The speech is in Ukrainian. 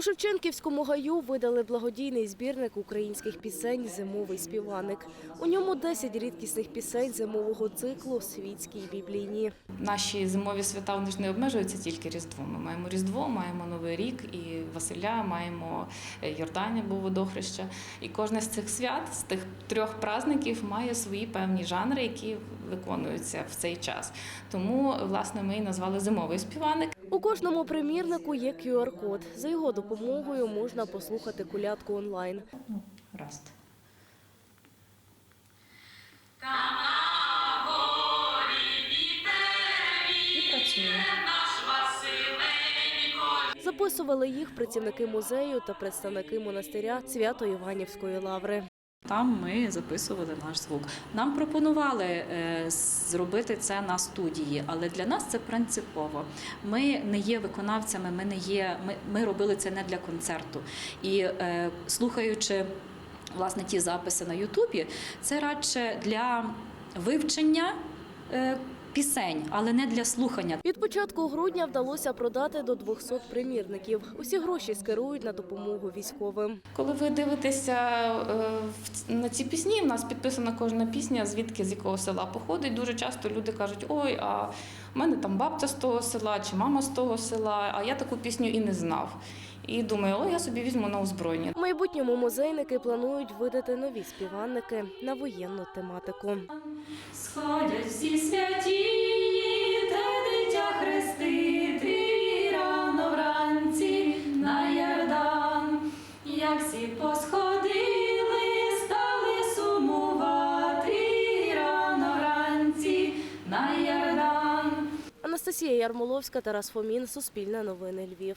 Шевченківському гаю видали благодійний збірник українських пісень Зимовий співаник. У ньому 10 рідкісних пісень зимового циклу світські біблійні. Наші зимові свята вони ж не обмежуються тільки Різдвом. Ми маємо Різдво, маємо Новий рік і Василя, маємо е, Йорданія, був водохреща. І кожне з цих свят, з тих трьох праздників, має свої певні жанри, які виконуються в цей час. Тому, власне, ми і назвали зимовий співаник. У кожному примірнику є QR-код. За його допомогою можна послухати колядку онлайн. Раз. І працює. Записували їх працівники музею та представники монастиря Свято-Іванівської лаври. Там ми записували наш звук. Нам пропонували е, зробити це на студії, але для нас це принципово. Ми не є виконавцями, ми не є. Ми, ми робили це не для концерту. І е, слухаючи власне ті записи на Ютубі, це радше для вивчення. е, Пісень, але не для слухання. Від початку грудня вдалося продати до 200 примірників. Усі гроші скерують на допомогу військовим. Коли ви дивитеся е, в- на ці пісні, в нас підписана кожна пісня, звідки з якого села походить. Дуже часто люди кажуть: ой, а в мене там бабця з того села чи мама з того села, а я таку пісню і не знав. І думаю, о, я собі візьму на озброєння. У майбутньому музейники планують видати нові співанники на воєнну тематику. Сходять всі святі, дитя хрестити рано вранці на Ярдан, як всі посходили, стали сумувати рано вранці на Ярдан. Анастасія Ярмоловська, Тарас Фомін, Суспільне новини Львів.